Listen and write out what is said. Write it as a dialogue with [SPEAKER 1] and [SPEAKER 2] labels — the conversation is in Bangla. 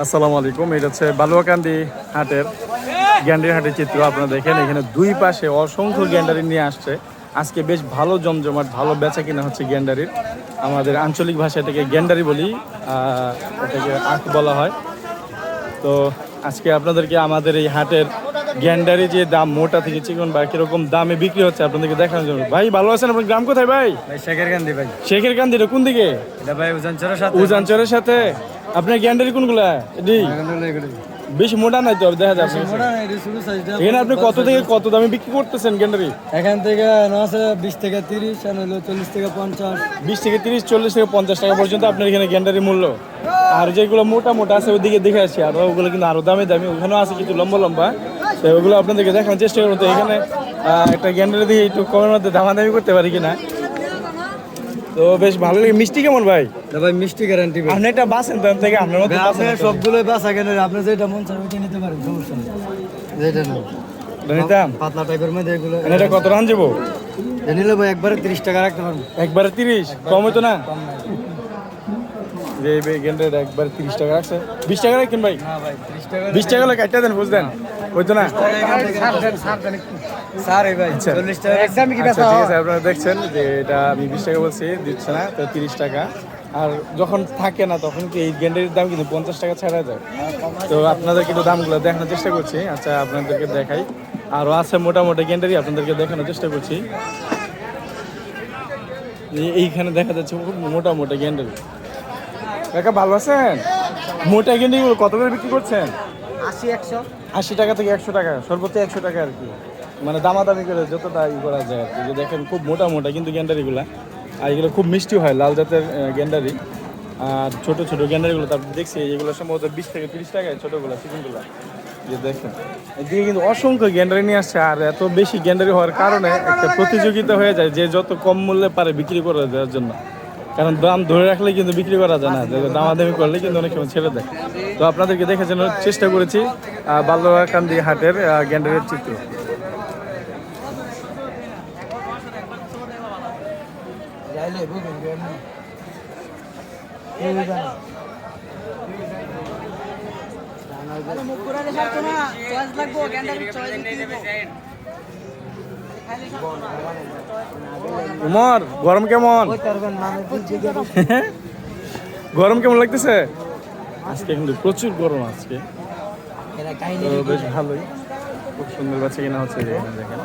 [SPEAKER 1] আসসালামু আলাইকুম। এটা হচ্ছে বালুয়াকান্দি হাটের গ্যান্ডারি হাটের চিত্র আপনারা দেখেন। এখানে দুই পাশে অসংখ্য গ্যান্ডারি নিয়ে আসছে। আজকে বেশ ভালো জমজমাট, ভালো বেচা কিনা হচ্ছে গ্যান্ডারির। আমাদের আঞ্চলিক ভাষা এটাকে গ্যান্ডারি বলি এটাকে আখ বলা হয়। তো আজকে আপনাদেরকে আমাদের এই হাটের গ্যান্ডারি যে দাম মোটা থেকে চিকন বা কীরকম দামে বিক্রি হচ্ছে আপনাদেরকে দেখানোর জন্য। ভাই ভালো আছেন আপনার গ্রাম কোথায় ভাই?
[SPEAKER 2] শেখের গান্ধী ভাই।
[SPEAKER 1] শেখের কান্দি এটা কোন দিকে?
[SPEAKER 2] এটা ভাই উজান চরের সাথে।
[SPEAKER 1] উজান চরের সাথে। আপনার গ্যান্ডারি কোনগুলা? এটি? বেশি মোটা নাই তো দেখা যাচ্ছে। এখানে আপনি কত থেকে কত দামে বিক্রি করতেছেন গ্যান্ডারি?
[SPEAKER 2] এখান থেকে আছে বিশ থেকে তিরিশ আর হলো চল্লিশ থেকে পঞ্চাশ।
[SPEAKER 1] বিশ থেকে তিরিশ চল্লিশ থেকে পঞ্চাশ টাকা পর্যন্ত আপনার এখানে গ্যান্ডারি মূল্য। আর যেগুলো মোটা মোটা আছে ওইদিকে দেখে আসছি আর ওগুলো কিন্তু আরও দামি দামি ওখানেও আছে কিছু লম্বা লম্বা। তো ওগুলো আপনাদেরকে দেখানোর চেষ্টা করব। তো এখানে একটা গ্যান্ডারি দিয়ে একটু কমের মধ্যে দামাদামি করতে পারি কিনা। তো বেশ ভালো লাগে। মিষ্টি কেমন ভাই?
[SPEAKER 2] ভাই মিষ্টি গ্যারান্টি
[SPEAKER 1] আপনি একটা বাসেন তার থেকে আপনার মতো বাসেন
[SPEAKER 2] আপনি সবগুলো বাসা কেন আপনি যেটা মন চায় ওইটা নিতে পারেন সমস্যা নেই। যেটা না
[SPEAKER 1] নিতাম।
[SPEAKER 2] পাতলা টাইপের মধ্যে এগুলো
[SPEAKER 1] এটা কত রান যাব?
[SPEAKER 2] নিলে ভাই একবারে তিরিশ টাকা রাখতে পারব।
[SPEAKER 1] একবারে তিরিশ? কম তো না। যে এই গেন্ডের একবার তিরিশ টাকা রাখছে। বিশ টাকা রাখেন ভাই?
[SPEAKER 2] ভাই
[SPEAKER 1] বিশ টাকা হলে কাটতে দেন বুঝলেন? না?
[SPEAKER 2] টাকা একদম কি
[SPEAKER 1] আচ্ছা আছে আপনারা দেখছেন যে এটা আমি বিশ টাকা বলছি দিচ্ছে না তো তিরিশ টাকা। আর যখন থাকে না তখন কি এই গেন্ডের দাম কিন্তু পঞ্চাশ টাকা ছাড়া যায়? তো আপনাদের কিন্তু দামগুলো দেখানোর চেষ্টা করছি। আচ্ছা আপনাদেরকে দেখাই। আরও আছে মোটামুটি গেন্ডারি আপনাদেরকে দেখানোর চেষ্টা করছি। এইখানে দেখা যাচ্ছে খুব মোটা মোটা গেন্ডারি। কাকা ভালো আছেন? মোটা গেন্ডারিগুলো কত করে বিক্রি করছেন?
[SPEAKER 2] আশি একশো।
[SPEAKER 1] আশি টাকা থেকে একশো টাকা সর্বোচ্চ একশো টাকা আর কি। মানে দামাদামি করে যতটা ই করা যায় আর কি। যে দেখেন খুব মোটা মোটা কিন্তু গ্যান্ডারিগুলা। আর এগুলো খুব মিষ্টি হয় লাল জাতের গ্যান্ডারি। আর ছোট ছোট গ্যান্ডারিগুলো তারপর দেখছি এগুলো সম্ভবত বিশ থেকে তিরিশ টাকায় ছোটোগুলো চিকেনগুলো। যে দেখেন এদিকে কিন্তু অসংখ্য গ্যান্ডারি নিয়ে আসছে। আর এত বেশি গ্যান্ডারি হওয়ার কারণে একটা প্রতিযোগিতা হয়ে যায় যে যত কম মূল্যে পারে বিক্রি করে দেওয়ার জন্য। কারণ দাম ধরে রাখলে কিন্তু বিক্রি করা যায় না দামাদামি করলে কিন্তু অনেক সময় ছেড়ে দেয়। তো আপনাদেরকে দেখে জন্য চেষ্টা করেছি বাল্যকান্দি হাটের গ্যান্ডারের চিত্র। উমর, গরম কেমন? গরম কেমন লাগতেছে? আজকে কিন্তু প্রচুর গরম আজকে। বেশ ভালোই। খুব সুন্দর বাচ্চা কিনা হচ্ছে দেখেন।